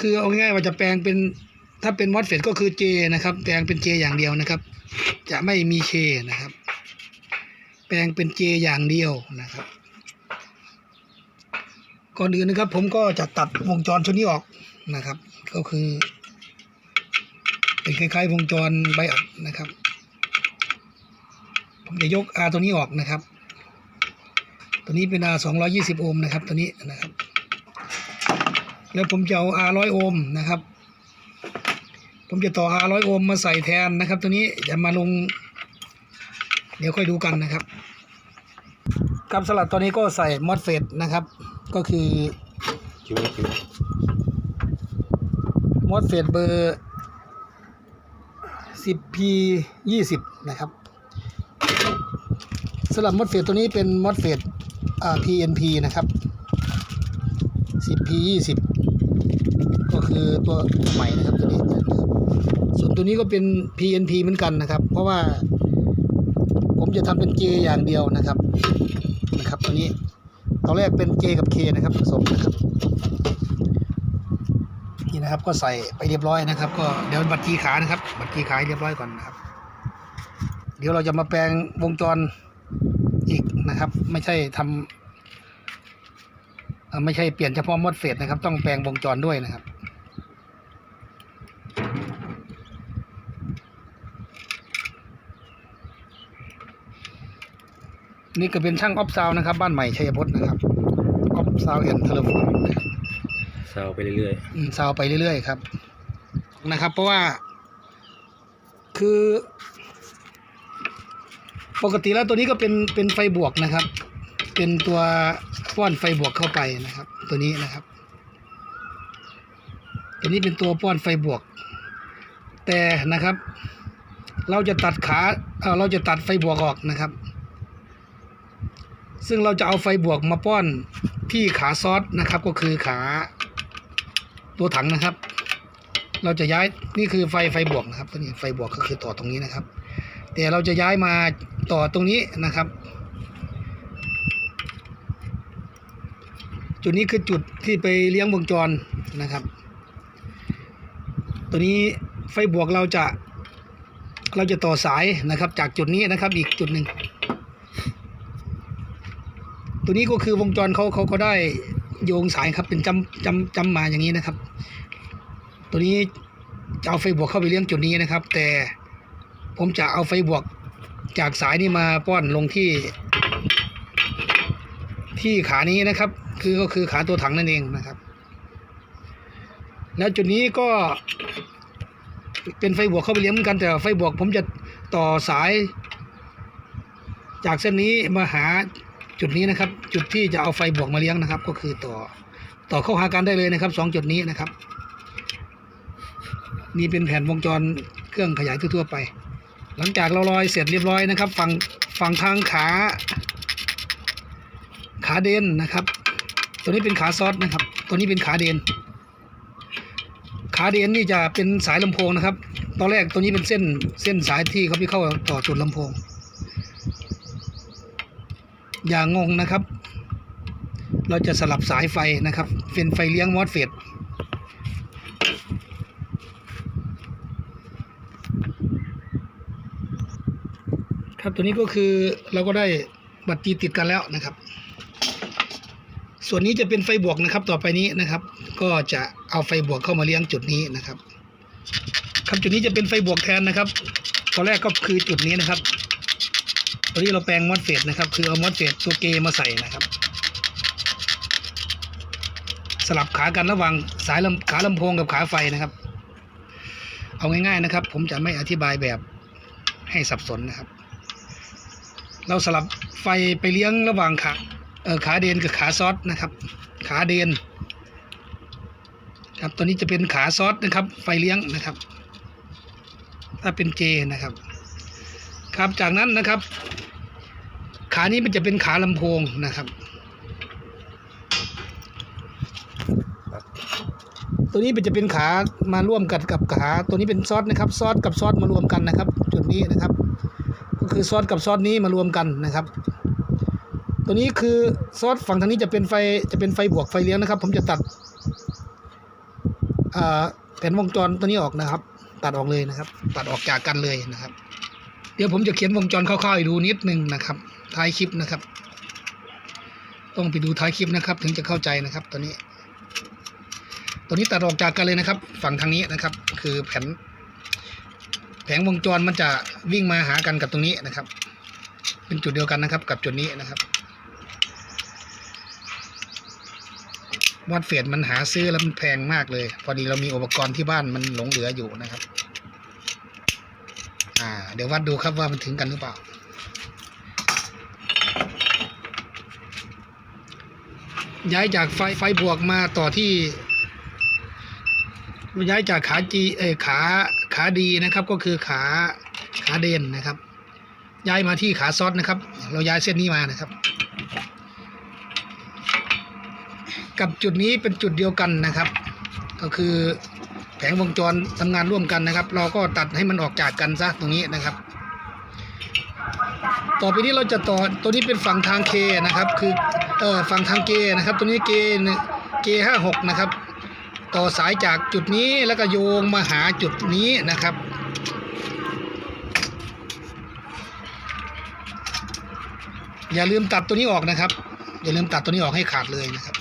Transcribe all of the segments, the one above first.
คือเอาง่ายๆว่าจะแปลงเป็นถ้าเป็นมอสเฟตก็คือเจนะครับ แปลงเป็นเจอย่างเดียวนะครับ จะไม่มีเคนะครับ แปลงเป็นเจอย่างเดียวนะครับ ก่อนอื่นนะครับ ผมก็จะตัดวงจรชุดนี้ออกนะครับ ก็คือ เป็นคล้ายๆ วงจรไบอัดนะครับ ผมจะยก R ตัวนี้ออกนะครับ ตัวนี้เป็น R 220 โอห์มนะครับ ตัวนี้นะครับ แล้วผมจะเอา R 100 โอห์มนะครับ ผมจะต่อ R 100 โอห์มมาใส่แทนนะครับ ตัวนี้จะมาลง เดี๋ยวค่อยดูกันนะครับกับสลัดตัวนี้ก็ใส่มอสเฟตนะครับ ก็คือคิวคิวมอสเฟตเบอร์ 10P 20 นะครับสำหรับมอสเฟตตัวนี้เป็นมอสเฟตอ่า PNP นะครับ 10P 20 อตัวใหม่นะครับตัวนี้ส่วนตัวนี้ก็เป็น PNP เหมือนกันนะครับ เพราะว่า ผมจะทำเป็น J อย่างเดียวนะครับนะครับ ตัวนี้ตอนแรกเป็น J กับ K นะครับผสมนะครับนี่นะครับก็ใส่ไปเรียบร้อยนะครับ ก็เดี๋ยวบัตรจีขานะครับบัตรจีขาเรียบร้อยก่อนนะครับ เดี๋ยวเราจะมาแปลงวงจรอีกนะครับ ไม่ใช่ทำเอ่อไม่ใช่เปลี่ยนเฉพาะมอดเฟสนะครับ ต้องแปลงวงจรด้วยนะครับ นี่ก็เป็นช่างออฟซาวนะครับ บ้านใหม่ชัยพจน์นะครับออฟซาวแอนเทเลโฟนนะครับเซาไปเรื่อยอืมซาวไปเรื่อยๆครับ นะครับ เพราะว่า คือ ปกติแล้วตัวนี้ก็เป็นเป็นไฟบวกนะครับ เป็นตัวป้อนไฟบวกเข้าไปนะครับ ตัวนี้นะครับ ตัวนี้เป็นตัวป้อนไฟบวก แต่นะครับ เราจะตัดขาเอ่อเราจะตัดไฟบวกออกนะครับ ซึ่งเราจะเอาไฟบวกมาป้อนที่ขาซอสนะครับก็คือขาตัวถังนะครับ เราจะย้ายนี่คือไฟไฟบวกนะครับตัวนี้ไฟบวกก็คือต่อตรงนี้นะครับ แต่เราจะย้ายมาต่อตรงนี้นะครับ จุดนี้คือจุดที่ไปเลี้ยงวงจรนะครับ ตัวนี้ไฟบวกเราจะเราจะต่อสายนะครับจากจุดนี้นะครับอีกจุดหนึ่ง ตัวนี้ก็คือวงจรเขาเขาก็ได้โยงสายครับเป็นจำจำจำมาอย่างนี้นะครับ ตัวนี้จะเอาไฟบวกเข้าไปเลี้ยงจุดนี้นะครับ แต่ผมจะเอาไฟบวกจากสายนี้มาป้อนลงที่ ที่ขานี้นะครับ คือก็คือขาตัวถังนั่นเองนะครับ แล้วจุดนี้ก็เป็นไฟบวกเข้าไปเลี้ยงเหมือนกันแต่ไฟบวกผมจะต่อสาย จากเส้นนี้มาหา จุดนี้นะครับ จุดที่จะเอาไฟบวกมาเลี้ยงนะครับ ก็คือต่อต่อเข้าหากันได้เลยนะครับสองจุดนี้นะครับ นี่เป็นแผ่นวงจรเครื่องขยายทั่วๆไป หลังจากเราลอยเสร็จเรียบร้อยนะครับฝั่งฝั่งทางขาขาเดนนะครับ ตัวนี้เป็นขาซอสนะครับ ตัวนี้เป็นขาเดน ขาเดนนี่จะเป็นสายลำโพงนะครับ ตอนแรกตัวนี้เป็นเส้นเส้นสายที่เขาไปเข้าต่อจุดลำโพง อย่างงงนะครับ เราจะสลับสายไฟนะครับ เป็นไฟเลี้ยงมอสเฟตครับตัวนี้ก็คือเราก็ได้บัตรจีติดกันแล้วนะครับ ส่วนนี้จะเป็นไฟบวกนะครับ ต่อไปนี้นะครับ ก็จะเอาไฟบวกเข้ามาเลี้ยงจุดนี้นะครับ ครับจุดนี้จะเป็นไฟบวกแทนนะครับตอนแรกก็คือจุดนี้นะครับ ตอนนี้เราแปลงมอสเฟตนะครับ คือเอามอสเฟตตัวเกมาใส่นะครับ สลับขากันระหว่างสายลำขาลำโพงกับขาไฟนะครับ เอาง่ายๆนะครับ ผมจะไม่อธิบายแบบให้สับสนนะครับ เราสลับไฟไปเลี้ยงระหว่างขาเออขาเดนกับขาซอสนะครับ ขาเดนครับตัวนี้จะเป็นขาซอสนะครับ ไฟเลี้ยงนะครับ ถ้าเป็นเจนะครับ ครับ จากนั้นนะครับ ขานี้มันจะเป็นขาลำโพงนะครับ ตัวนี้มันจะเป็นขามาร่วมกันกับขา ตัวนี้เป็นซอสนะครับ ซอสกับซอสมารวมกันนะครับ จุดนี้นะครับ ก็คือซอสกับซอสนี้มารวมกันนะครับ ตัวนี้คือซอสฝั่งทางนี้จะเป็นไฟจะเป็นไฟบวกไฟเลี้ยงนะครับ ผมจะตัดแผ่นวงจรตัวนี้ออกนะครับ ตัดออกเลยนะครับ ตัดออกจากกันเลยนะครับ ดี๋ยวผมจะเขียนวงจรคร่าวๆให้ดูนิดนึงนะครับ ท้ายคลิปนะครับ ต้องไปดูท้ายคลิปนะครับ ถึงจะเข้าใจนะครับตัวนี้ ตัวนี้ตัดออกจากกันเลยนะครับ ฝั่งทางนี้นะครับ คือแผนแผงวงจรมันจะวิ่งมาหากันกับตรงนี้นะครับ เป็นจุดเดียวกันนะครับ กับจุดนี้นะครับวัดเฟดมันหาซื้อแล้วมันแพงมากเลย พอดีเรามีอุปกรณ์ที่บ้านมันหลงเหลืออยู่นะครับ อ่า เดี๋ยววัดดูครับว่ามันถึงกันหรือเปล่า ย้ายจากไฟไฟบวกมาต่อที่ย้ายจากขาจีเอขาขาดีนะครับ ก็คือขาขาเดนนะครับ ย้ายมาที่ขาซอสนะครับ เราย้ายเส้นนี้มานะครับ กับจุดนี้เป็นจุดเดียวกันนะครับ ก็คือ แผงวงจรทำงานร่วมกันนะครับ เราก็ตัดให้มันออกจากกันซะตรงนี้นะครับ ต่อไปนี้เราจะต่อตัวนี้เป็นฝั่งทางเคนะครับ คือเอ่อฝั่งทางเกนะครับ ตัวนี้เกเกห้าหกนะครับ ต่อสายจากจุดนี้แล้วก็โยงมาหาจุดนี้นะครับอย่าลืมตัดตัวนี้ออกนะครับ อย่าลืมตัดตัวนี้ออกให้ขาดเลยนะครับ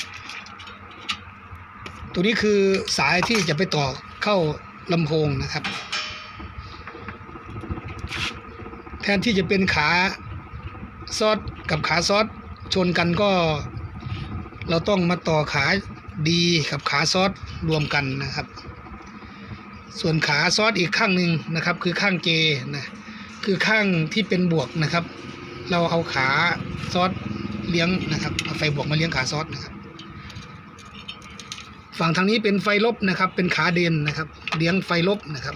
ตัวนี้คือสายที่จะไปต่อ เข้าลำโพงนะครับ แทนที่จะเป็นขาซอสกับขาซอสชนกันก็ เราต้องมาต่อขาดีกับขาซอสรวมกันนะครับ ส่วนขาซอสอีกข้างหนึ่งนะครับ คือข้างเจนะคือข้างที่เป็นบวกนะครับ เราเอาขาซอสเลี้ยงนะครับเอาไฟบวกมาเลี้ยงขาซอสนะครับ ฝั่งทางนี้เป็นไฟลบนะครับ เป็นขาเดนนะครับ เลี้ยงไฟลบนะครับ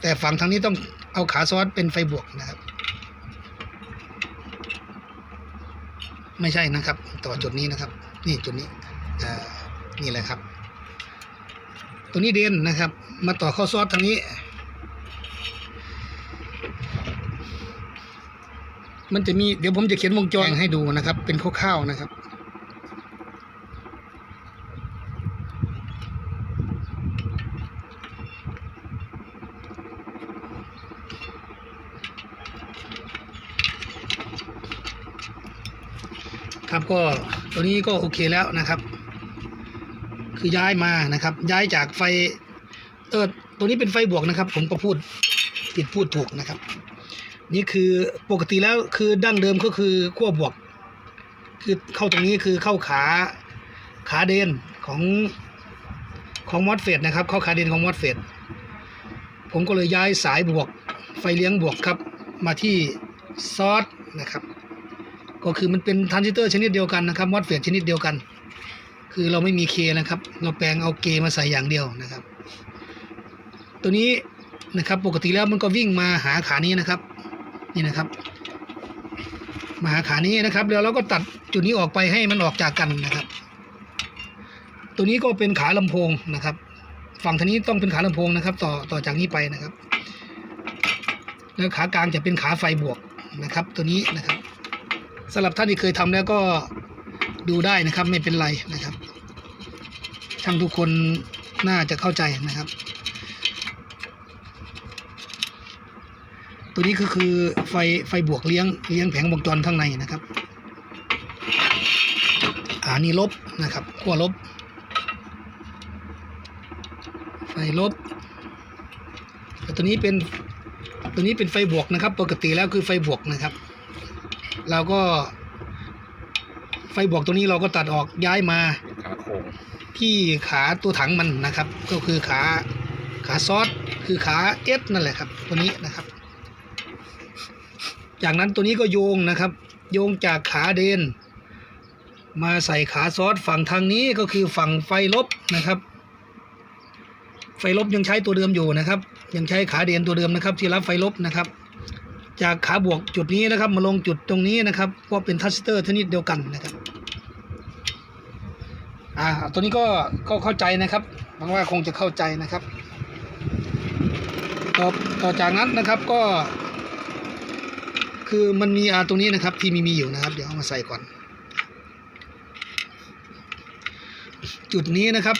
แต่ฝั่งทางนี้ต้องเอาขาซอสเป็นไฟบวกนะครับ ไม่ใช่นะครับ ต่อจุดนี้นะครับ นี่จุดนี้อ่านี่แหละครับ ตัวนี้เดนนะครับ มาต่อข้าซอสทางนี้ มันจะมีเดี๋ยวผมจะเขียนวงจรให้ดูนะครับ เป็นคร่าวๆนะครับ ก็ตัวนี้ก็โอเคแล้วนะครับ คือย้ายมานะครับ ย้ายจากไฟเออตัวนี้เป็นไฟบวกนะครับ ผมก็พูดผิดพูดถูกนะครับ นี่คือปกติแล้วคือดั้งเดิมก็คือขั้วบวก คือเข้าตรงนี้คือเข้าขาขาเดนของของมอสเฟตนะครับ เข้าขาเดนของมอสเฟตผมก็เลยย้ายสายบวก ไฟเลี้ยงบวกครับ มาที่ซอสนะครับ ก็คือมันเป็นทรานซิสเตอร์ชนิดเดียวกันนะครับมอสเฟตชนิดเดียวกัน คือเราไม่มีเคนะครับ เราแปลงเอาเกมาใส่อย่างเดียวนะครับ ตัวนี้นะครับปกติแล้วมันก็วิ่งมาหาขานี้นะครับ นี่นะครับ มาหาขานี้นะครับแล้วเราก็ตัดจุดนี้ออกไปให้มันออกจากกันนะครับ ตัวนี้ก็เป็นขาลำโพงนะครับ ฝั่งทางนี้ต้องเป็นขาลำโพงนะครับ ต่อต่อจากนี้ไปนะครับ แล้วขากลางจะเป็นขาไฟบวกนะครับ ตัวนี้นะครับ สำหรับท่านที่เคยทำแล้วก็ดูได้นะครับ ไม่เป็นไรนะครับช่างทุกคนน่าจะเข้าใจนะครับ ตัวนี้ก็คือไฟไฟบวกเลี้ยงเลี้ยงแผงวงจรข้างในนะครับอ่านี่ลบนะครับขั้วลบ ไฟลบแต่ตัวนี้เป็นตัวนี้เป็นไฟบวกนะครับ ปกติแล้วคือไฟบวกนะครับ เราก็ ไฟบวกตัวนี้เราก็ตัดออกย้ายมาขาโค้งที่ขาตัวถังมันนะครับ ก็คือขาขาซอสคือขาเอสนั่นแหละครับ ตัวนี้นะครับ จากนั้นตัวนี้ก็โยงนะครับ โยงจากขาเดน มาใส่ขาซอสฝั่งทางนี้ก็คือฝั่งไฟลบนะครับ ไฟลบยังใช้ตัวเดิมอยู่นะครับ ยังใช้ขาเดนตัวเดิมนะครับ ที่รับไฟลบนะครับ จากขาบวกจุดนี้นะครับ มาลงจุดตรงนี้นะครับก็เป็นทัสเตอร์ชนิดเดียวกันนะครับอ่าตัวนี้ก็ก็เข้าใจนะครับหวังว่าคงจะเข้าใจนะครับต่อต่อจากนั้นนะครับก็ คือมันมีอาตรงนี้นะครับที่มีมีอยู่นะครับ เดี๋ยวเอามาใส่ก่อน จุดนี้นะครับ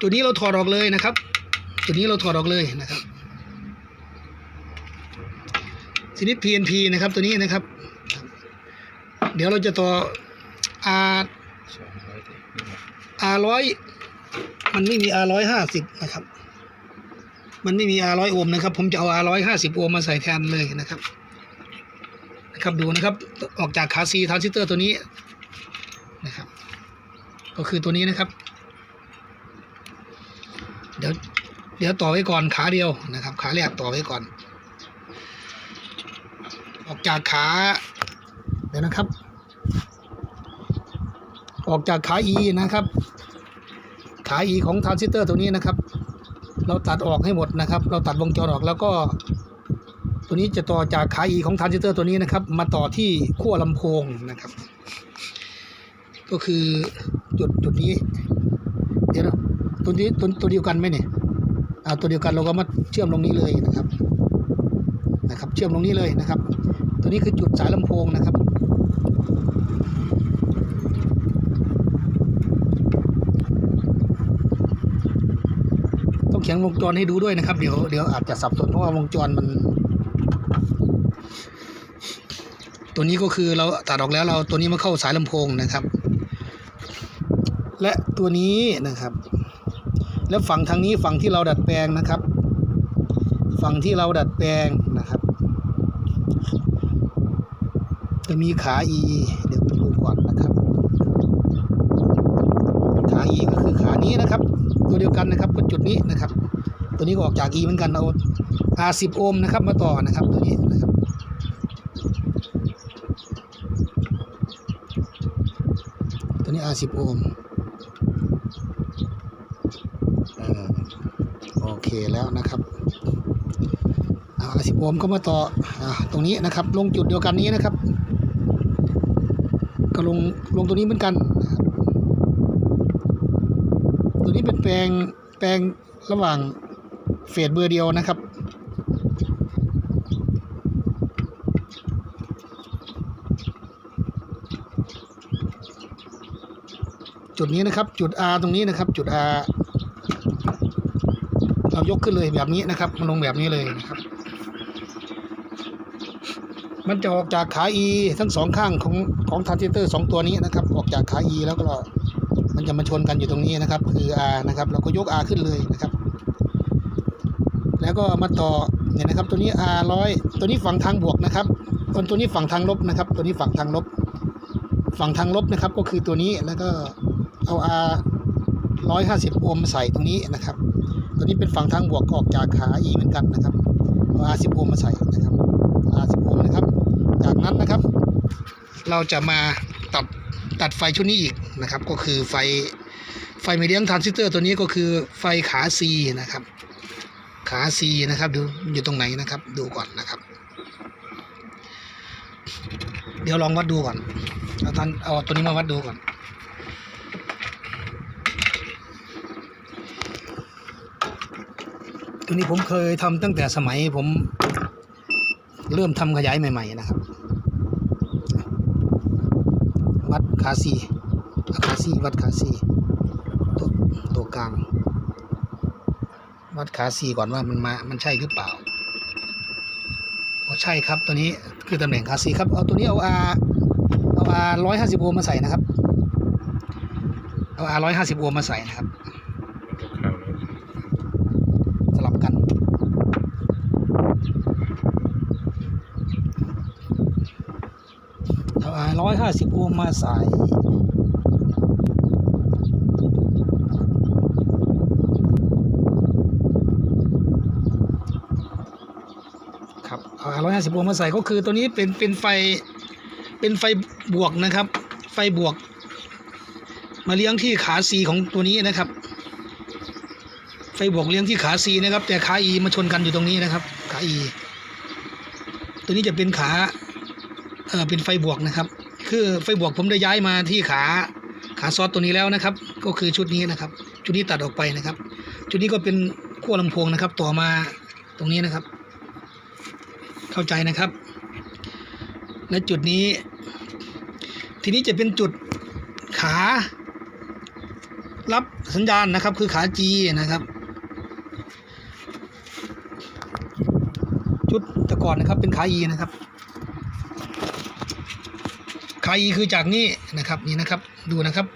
ตัวนี้เราถอดออกเลยนะครับตัวนี้เราถอดออกเลยนะครับ ชนิด PNP นะครับตัวนี้นะครับ เดี๋ยวเราจะต่อ R R ร้อยมันไม่มี R ร้อยห้าสิบนะครับ มันไม่มี R ร้อยโอห์มนะครับ ผมจะเอา R ร้อยห้าสิบโอห์มมาใส่แทนเลยนะครับนะครับดูนะครับออกจากขาซีทรานซิสเตอร์ตัวนี้นะครับ ก็คือตัวนี้นะครับ เดี๋ยวเดี๋ยวต่อไว้ก่อนขาเดียวนะครับ ขาแรกต่อไว้ก่อน ออกจากขาเดี๋ยวนะครับ ออกจากขา E นะครับ ขา E ของทรานซิสเตอร์ตัวนี้นะครับ เราตัดออกให้หมดนะครับ เราตัดวงจรออกแล้วก็ ตัวนี้จะต่อจากขา E ของทรานซิสเตอร์ตัวนี้นะครับ มาต่อที่ขั้วลำโพงนะครับ ก็คือจุดจุดนี้ เดี๋ยวตัวนี้ตัวตัวเดียวกันไหมเนี่ยอ่าตัวเดียวกันเราก็มาเชื่อมลงนี้เลยนะครับนะครับ เชื่อมลงนี้เลยนะครับ ตัวนี้คือจุดสายลำโพงนะครับ ต้องเขียนวงจรให้ดูด้วยนะครับ เดี๋ยวเดี๋ยวอาจจะสับสนเพราะว่าวงจรมัน ตัวนี้ก็คือเราตัดออกแล้วเราตัวนี้มาเข้าสายลำโพงนะครับ และตัวนี้นะครับ แล้วฝั่งทางนี้ฝั่งที่เราดัดแปลงนะครับ ฝั่งที่เราดัดแปลงนะครับ จะมีขา E เดี๋ยวไปดูก่อนนะครับ ขา E ก็คือขานี้นะครับ ตัวเดียวกันนะครับก็จุดนี้นะครับ ตัวนี้ก็ออกจาก E เหมือนกันเอา R10 โอห์มนะครับมาต่อนะครับตัวนี้นะครับตัวนี้ R10 โอห์มโอเคแล้วนะครับอา R10 โอห์มก็มาต่ออ่าตรงนี้นะครับ ลงจุดเดียวกันนี้นะครับ ก็ลงลงตัวนี้เหมือนกัน ตัวนี้เป็นแปลงแปลงระหว่างเฟสเบอร์เดียวนะครับจุดนี้นะครับจุด R ตรงนี้นะครับ จุด R เรายกขึ้นเลยแบบนี้นะครับมาลงแบบนี้เลยนะครับ มันจะออกจากขา E ทั้งสองข้างของของทรานซิสเตอร์สองตัวนี้นะครับ ออกจากขา E แล้วก็มันจะมาชนกันอยู่ตรงนี้นะครับ คือ R นะครับ เราก็ยก R ขึ้นเลยนะครับ แล้วก็มาต่อเนี่ยนะครับ ตัวนี้ R ร้อยตัวนี้ฝั่งทางบวกนะครับส่วตัวนี้ฝั่งทางลบนะครับ ตัวนี้ฝั่งทางลบ ฝั่งทางลบนะครับ ก็คือตัวนี้แล้วก็เอา R ร้อยห้าสิบโอห์มาใส่ตรงนี้นะครับ ตัวนี้เป็นฝั่งทางบวกก็ออกจากขา E เหมือนกันนะครับเอา R สิบโอห์มมาใส่นะครับ R สิบ จากนั้นนะครับ เราจะมาตัดตัดไฟชุดนี้อีกนะครับ ก็คือไฟไฟไม่เลี้ยงทรานซิสเตอร์ตัวนี้ก็คือไฟขา C นะครับ ขา C นะครับดูอยู่ตรงไหนนะครับ ดูก่อนนะครับ เดี๋ยวลองวัดดูก่อนเอาท่านเอาตัวนี้มาวัดดูก่อนตัวนี้ผมเคยทำตั้งแต่สมัยผมเริ่มทำขยายใหม่ ๆ นะครับ วัด ขาซีอาขาซีวัดขาซีตัวตัวกลาง วัดขาซีก่อนว่ามันมามันใช่หรือเปล่าอ๋อใช่ครับตัวนี้คือตำแหน่งขาซีครับเอาตัวนี้เอา R เอา R ร้อยห้าสิบโอห์มมาใส่นะครับเอา R ร้อยห้าสิบโอห์มมาใส่นะครับสลับกัน ร้อยห้าสิบโอห์มมาใส่ครับร้อยห้าสิบโอห์มมาใส่ก็คือตัวนี้เป็นเป็นไฟเป็นไฟบวกนะครับ ไฟบวก มาเลี้ยงที่ขาซีของตัวนี้นะครับ ไฟบวกเลี้ยงที่ขาซีนะครับ แต่ขาอีมาชนกันอยู่ตรงนี้นะครับ ขาอีตัวนี้จะเป็นขาเออเป็นไฟบวกนะครับ คือไฟบวกผมได้ย้ายมาที่ขาขาซอสตัวนี้แล้วนะครับ ก็คือชุดนี้นะครับ ชุดนี้ตัดออกไปนะครับ ชุดนี้ก็เป็นขั้วลำโพงนะครับ ต่อมาตรงนี้นะครับ เข้าใจนะครับ และจุดนี้ ทีนี้จะเป็นจุดขา รับสัญญาณนะครับ คือขา G นะครับ ชุดแต่ก่อนนะครับเป็นขา E นะครับ ขา E คือจากนี้นะครับนี่นะครับดูนะครับ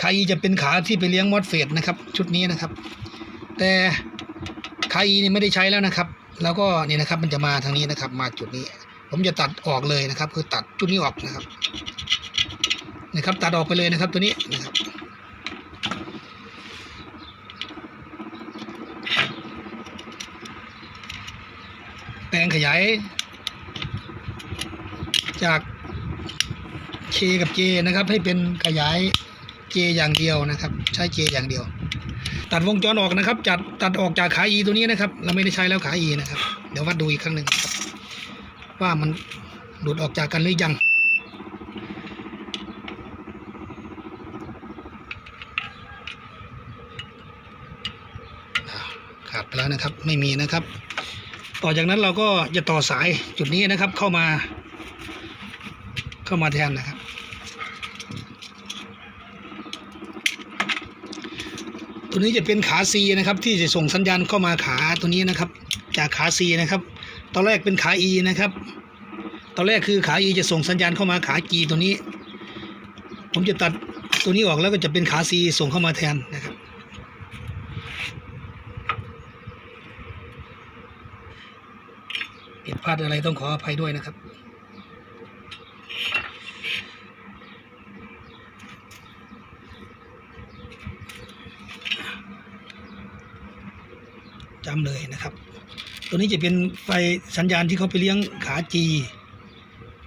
ขา E จะเป็นขาที่ไปเลี้ยงมอสเฟตนะครับ ชุดนี้นะครับ แต่ขา E นี่ไม่ได้ใช้แล้วนะครับ แล้วก็นี่นะครับมันจะมาทางนี้นะครับ มาจุดนี้ ผมจะตัดออกเลยนะครับ คือตัดจุดนี้ออกนะครับนะครับ ตัดออกไปเลยนะครับตัวนี้นะครับแปลงขยาย จาก K กับ J นะครับ ให้เป็นขยาย J อย่างเดียวนะครับ ใช้ J อย่างเดียว ตัดวงจรออกนะครับ จัดตัดออกจากขา E ตัวนี้นะครับ เราไม่ได้ใช้แล้วขา E นะครับ เดี๋ยววัดดูอีกครั้งหนึ่งว่ามันหลุดออกจากกันหรือยังขาดไปแล้วนะครับไม่มีนะครับ ต่อจากนั้นเราก็จะต่อสายจุดนี้นะครับเข้ามา เข้ามาแทนนะครับ ตัวนี้จะเป็นขา C นะครับ ที่จะส่งสัญญาณเข้ามาขาตัวนี้นะครับ จากขา C นะครับ ตอนแรกเป็นขา E นะครับ ตอนแรกคือขา E จะส่งสัญญาณเข้ามาขา G ตัวนี้ ผมจะตัดตัวนี้ออกแล้วก็จะเป็นขา C ส่งเข้ามาแทนนะครับผิดพลาดอะไรต้องขออภัยด้วยนะครับ จำเลยนะครับ ตัวนี้จะเป็นไฟสัญญาณที่เขาไปเลี้ยงขา G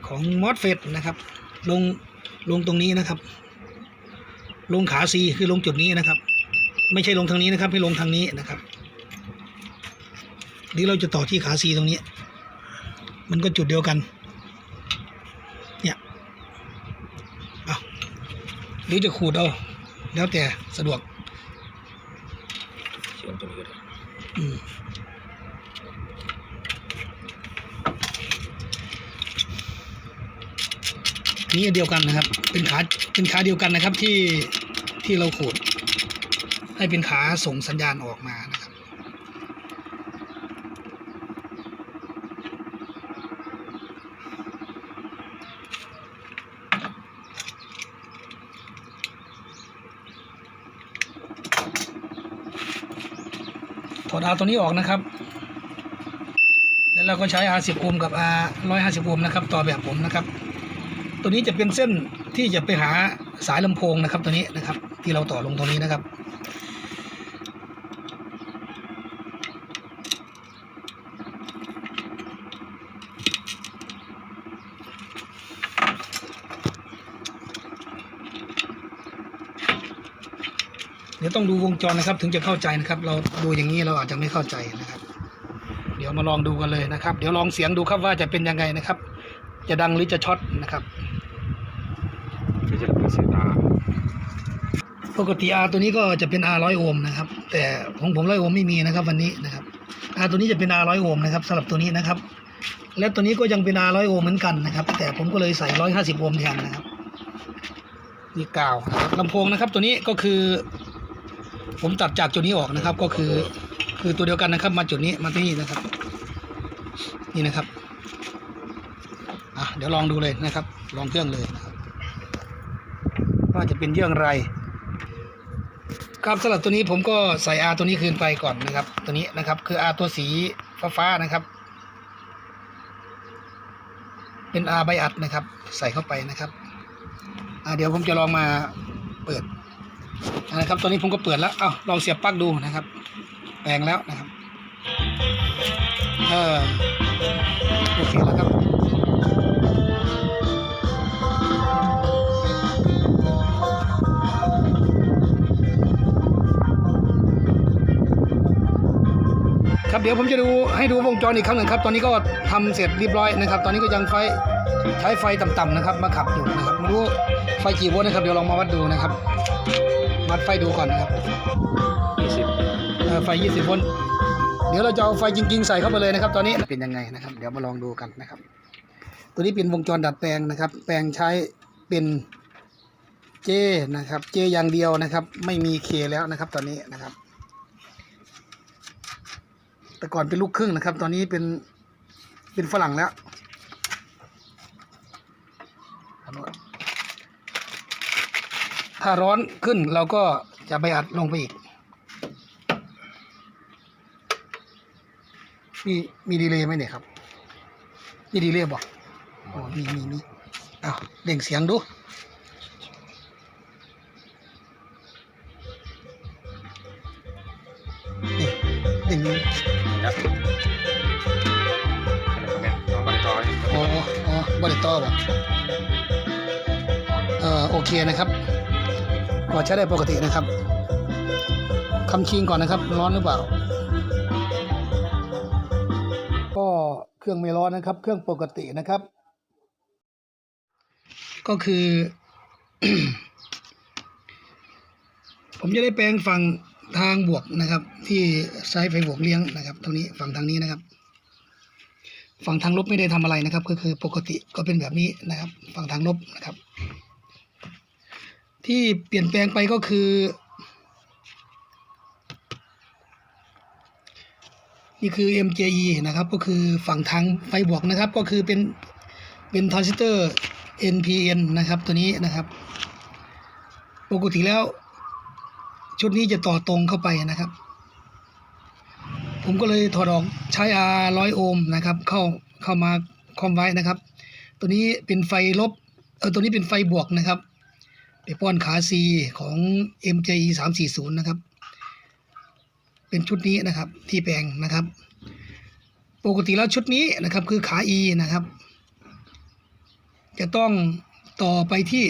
ของมอสเฟตนะครับ ลงลงตรงนี้นะครับ ลงขา C คือลงจุดนี้นะครับ ไม่ใช่ลงทางนี้นะครับให้ลงทางนี้นะครับหรือเราจะต่อที่ขา C ตรงนี้ มันก็จุดเดียวกันเนี่ยเอาหรือจะขูดเอาแล้วแต่สะดวกเชื่อมตัวนี้ก็ได้ นี่เดียวกันนะครับ เป็นขาเป็นขาเดียวกันนะครับที่ที่เราขูดให้เป็นขาส่งสัญญาณออกมานะครับ เอดาตัวนี้ออกนะครับ แล้วเราก็ใช้ R10 โอห์มกับ R 150 โอห์มนะครับ ต่อแบบผมนะครับ ตัวนี้จะเป็นเส้นที่จะไปหาสายลำโพงนะครับ ตัวนี้นะครับ ที่เราต่อลงตรงนี้นะครับ ต้องดูวงจรนะครับ ถึงจะเข้าใจนะครับ เราดูอย่างนี้เราอาจจะไม่เข้าใจนะครับ เดี๋ยวมาลองดูกันเลยนะครับ เดี๋ยวลองเสียงดูครับว่าจะเป็นยังไงนะครับ จะดังหรือจะช็อตนะครับก็จะเป็นสายตาปกติ R ตัวนี้ก็จะเป็น R ร้อยโอห์มนะครับ แต่ของผมร้อยโอห์มไม่มีนะครับ วันนี้นะครับ R ตัวนี้จะเป็น R ร้อยโอห์มนะครับสำหรับตัวนี้นะครับ และตัวนี้ก็ยังเป็น R ร้อยโอห์มเหมือนกันนะครับ แต่ผมก็เลยใส่ร้อยห้าสิบโอห์มแทนนะครับนี่กาวนะครับลำโพงนะครับ ตัวนี้ก็คือ ผมตัดจากจุดนี้ออกนะครับ ก็คือคือตัวเดียวกันนะครับ มาจุดนี้มาที่นี่นะครับ นี่นะครับอะเดี๋ยวลองดูเลยนะครับ ลองเครื่องเลยนะครับว่าจะเป็นเรื่องไร ครับสำหรับตัวนี้ผมก็ใส่ R ตัวนี้คืนไปก่อนนะครับ ตัวนี้นะครับ คือ R ตัวสีฟ้าๆนะครับ เป็น R ใบอัดนะครับ ใส่เข้าไปนะครับอ่าเดี๋ยวผมจะลองมาเปิด นะครับตัวนี้ผมก็เปิดแล้วเอ้าลองเสียบปลั๊กดูนะครับแปลงแล้วนะครับเออโอเคแล้วครับครับเดี๋ยวผมจะดูให้ดูวงจรอีกครั้งหนึ่งครับ ตอนนี้ก็ทำเสร็จเรียบร้อยนะครับ ตอนนี้ก็ยังไฟใช้ไฟต่ำๆนะครับ มาขับอยู่นะครับไม่รู้ไฟกี่โวลต์นะครับ เดี๋ยวลองมาวัดดูนะครับ วัดไฟดูก่อนนะครับยี่สิบเอ่อไฟ 20โวลต์เดี๋ยวเราจะเอาไฟจริง ๆ ใส่เข้าไปเลยนะครับ ตอนนี้เป็นยังไงนะครับ เดี๋ยวมาลองดูกันนะครับ ตัวนี้เป็นวงจรดัดแปลงนะครับ แปลงใช้เป็น J นะครับ J อย่างเดียวนะครับ ไม่มี K แล้วนะครับ ตอนนี้นะครับ แต่ก่อนเป็นลูกครึ่งนะครับ ตอนนี้เป็นเป็นฝรั่งแล้ว ถ้าร้อนขึ้นเราก็จะไปอัดลงไปอีก มีมีดีเลย์ไหมเนี่ยครับ มีดีเลย์บอกอ๋อมีมีมีอ้าวเด่งเสียงดูนี่เด่งครับแม่น้องบริตอยอ๋ออ๋อบริตอบอกเอ่อโอเคนะครับ ก็ใช้ได้ปกตินะครับคำชิงก่อนนะครับ ร้อนหรือเปล่า ก็เครื่องไม่ร้อนนะครับ เครื่องปกตินะครับ ก็คือ ผมจะได้แปลงฝั่งทางบวกนะครับ ที่ใช้ไฟบวกเลี้ยงนะครับตรงนี้ฝั่งทางนี้นะครับ ฝั่งทางลบไม่ได้ทำอะไรนะครับ ก็คือปกติก็เป็นแบบนี้นะครับ ฝั่งทางลบนะครับ ที่เปลี่ยนแปลงไปก็คือ นี่คือ MJE นะครับ ก็คือฝั่งทางไฟบวกนะครับ ก็คือเป็นเป็นทรานซิสเตอร์ NPN นะครับตัวนี้นะครับ ปกติแล้ว ชุดนี้จะต่อตรงเข้าไปนะครับ ผมก็เลยถอดออกใช้ R ร้อยโอห์มนะครับ เข้าเข้ามาคอมไว้นะครับ ตัวนี้เป็นไฟลบเออตัวนี้เป็นไฟบวกนะครับ ไปป้อนขา C ของ MJE 340 นะครับ เป็นชุดนี้นะครับที่แปลงนะครับ ปกติแล้วชุดนี้นะครับคือขา E นะครับ จะต้องต่อไปที่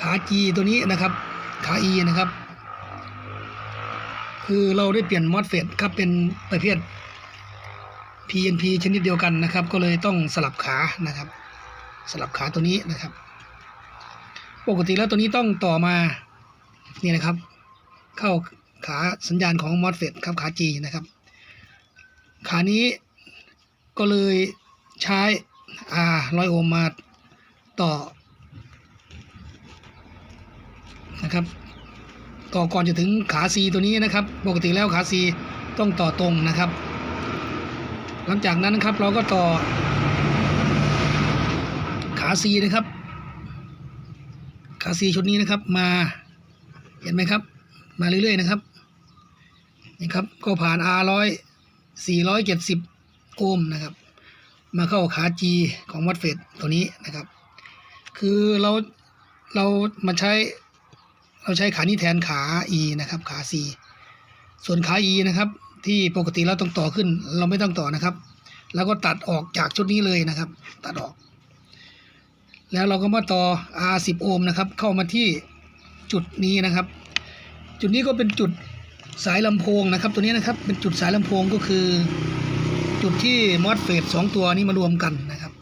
ขา G ตัวนี้นะครับ ขา E นะครับ คือเราได้เปลี่ยนมอสเฟตครับเป็นประเภท PNP ชนิดเดียวกันนะครับ ก็เลยต้องสลับขานะครับ สลับขาตัวนี้นะครับ ปกติแล้วตัวนี้ต้องต่อมานี่นะครับ เข้าขาสัญญาณของมอสเฟตครับขา G นะครับ ขานี้ก็เลยใช้ R ร้อยโอห์มมาต่อนะครับ ต่อก่อนจะถึงขา C ตัวนี้นะครับ ปกติแล้วขา C ต้องต่อตรงนะครับ หลังจากนั้นนะครับเราก็ต่อขา C นะครับ ขา C ชุดนี้นะครับ มาเห็นไหมครับ มาเรื่อยๆนะครับนี่ครับก็ผ่าน R ร้อยสี่ร้อยเจ็ดสิบโอห์มนะครับ มาเข้าขา G ของวัดเฟดตัวนี้นะครับ คือเราเรามาใช้เราใช้ขานี้แทนขา E นะครับ ขา C ส่วนขา E นะครับ ที่ปกติเราต้องต่อขึ้น เราไม่ต้องต่อนะครับ แล้วก็ตัดออกจากชุดนี้เลยนะครับ ตัดออก แล้วเราก็มาต่อ R 10 โอห์มนะครับ เข้ามาที่จุดนี้นะครับ จุดนี้ก็เป็นจุดสายลำโพงนะครับ ตัวนี้นะครับเป็นจุดสายลำโพงก็คือ จุดที่มอสเฟตสองตัวนี้มารวมกันนะครับ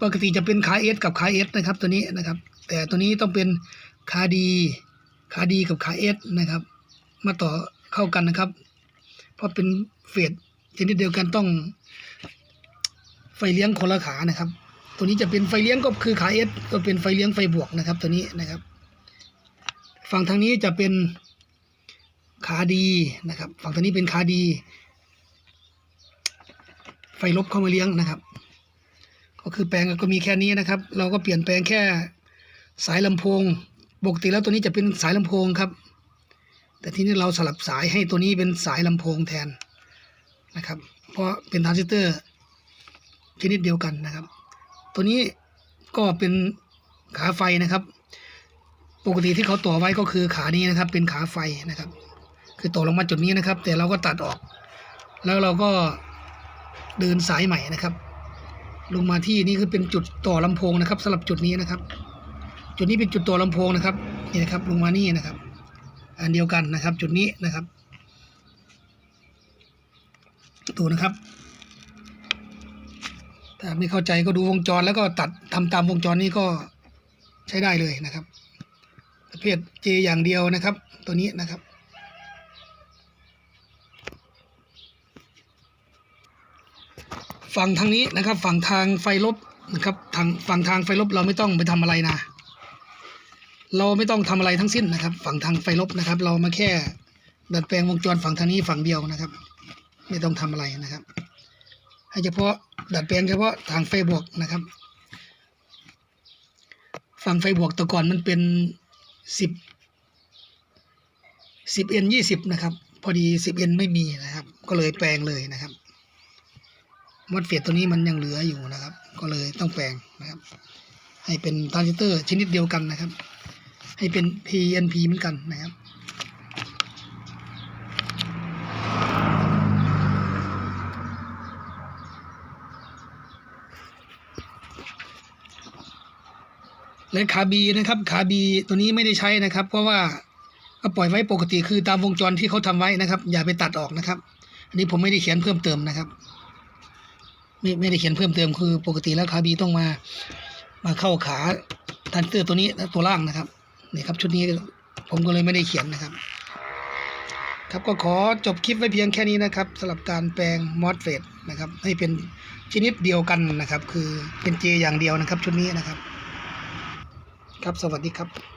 ปกติจะเป็นขา S กับขา S นะครับ ตัวนี้นะครับ แต่ตัวนี้ต้องเป็นขาดีขาดีกับขา S นะครับ มาต่อเข้ากันนะครับ เพราะเป็นเฟสชนิดเดียวกันต้องไฟเลี้ยงคนละขานะครับ ตัวนี้จะเป็นไฟเลี้ยงก็คือขา S ก็เป็นไฟเลี้ยงไฟบวกนะครับ ตัวนี้นะครับ ฝั่งทางนี้จะเป็นขาดีนะครับ ฝั่งทางนี้เป็นขาดี ไฟลบเข้ามาเลี้ยงนะครับ ก็คือแปลงก็มีแค่นี้นะครับ เราก็เปลี่ยนแปลงแค่สายลำโพงปกติแล้วตัวนี้จะเป็นสายลำโพงครับ แต่ที่นี้เราสลับสายให้ตัวนี้เป็นสายลำโพงแทนนะครับ เพราะเป็นทรานซิสเตอร์ชนิดเดียวกันนะครับ ตัวนี้ก็เป็นขาไฟนะครับ ปกติที่เขาต่อไว้ก็คือขานี้นะครับ เป็นขาไฟนะครับ คือต่อลงมาจุดนี้นะครับ แต่เราก็ตัดออก แล้วเราก็เดินสายใหม่นะครับ ลงมาที่นี่คือเป็นจุดต่อลำโพงนะครับสำหรับจุดนี้นะครับ จุดนี้เป็นจุดต่อลำโพงนะครับนี่นะครับ ลงมานี่นะครับ อันเดียวกันนะครับ จุดนี้นะครับดูนะครับ ถ้าไม่เข้าใจก็ดูวงจรแล้วก็ตัดทำตามวงจรนี้ก็ใช้ได้เลยนะครับ ประเภท J อย่างเดียวนะครับ ตัวนี้นะครับ ฝั่งทางนี้นะครับ ฝั่งทางไฟลบนะครับทางฝั่งทางไฟลบเราไม่ต้องไปทำอะไรนะ เราไม่ต้องทำอะไรทั้งสิ้นนะครับ ฝั่งทางไฟลบนะครับ เรามาแค่ดัดแปลงวงจรฝั่งทางนี้ฝั่งเดียวนะครับ ไม่ต้องทำอะไรนะครับ ให้เฉพาะดัดแปลงเฉพาะทางไฟบวกนะครับ ฝั่งไฟบวกต่ก่อนมันเป็นสิบสิบเอ็นยี่สิบนะครับ พอดีสิบเอ็นไม่มีนะครับ ก็เลยแปลงเลยนะครับมอดเฟดตัวนี้มันยังเหลืออยู่นะครับ ก็เลยต้องแปลงนะครับ ให้เป็นทรานซิสเตอร์ชนิดเดียวกันนะครับ ให้เป็น PNP เหมือนกันนะครับ และขาบีนะครับขาบีตัวนี้ไม่ได้ใช้นะครับ เพราะว่าก็ปล่อยไว้ปกติคือตามวงจรที่เขาทำไว้นะครับ อย่าไปตัดออกนะครับ อันนี้ผมไม่ได้เขียนเพิ่มเติมนะครับ ไม่ไม่ได้เขียนเพิ่มเติมคือ ปกติแล้วขาบีต้องมา มาเข้าขาทันเตอร์ตัวนี้ตัวล่างนะครับนี่ครับชุดนี้ผมก็เลยไม่ได้เขียนนะครับ ครับก็ขอจบคลิปไว้เพียงแค่นี้นะครับสำหรับการแปลงมอสเฟดนะครับ ให้เป็นชนิดเดียวกันนะครับ คือเป็นเจอย่างเดียวนะครับ ชุดนี้นะครับ ครับสวัสดีครับ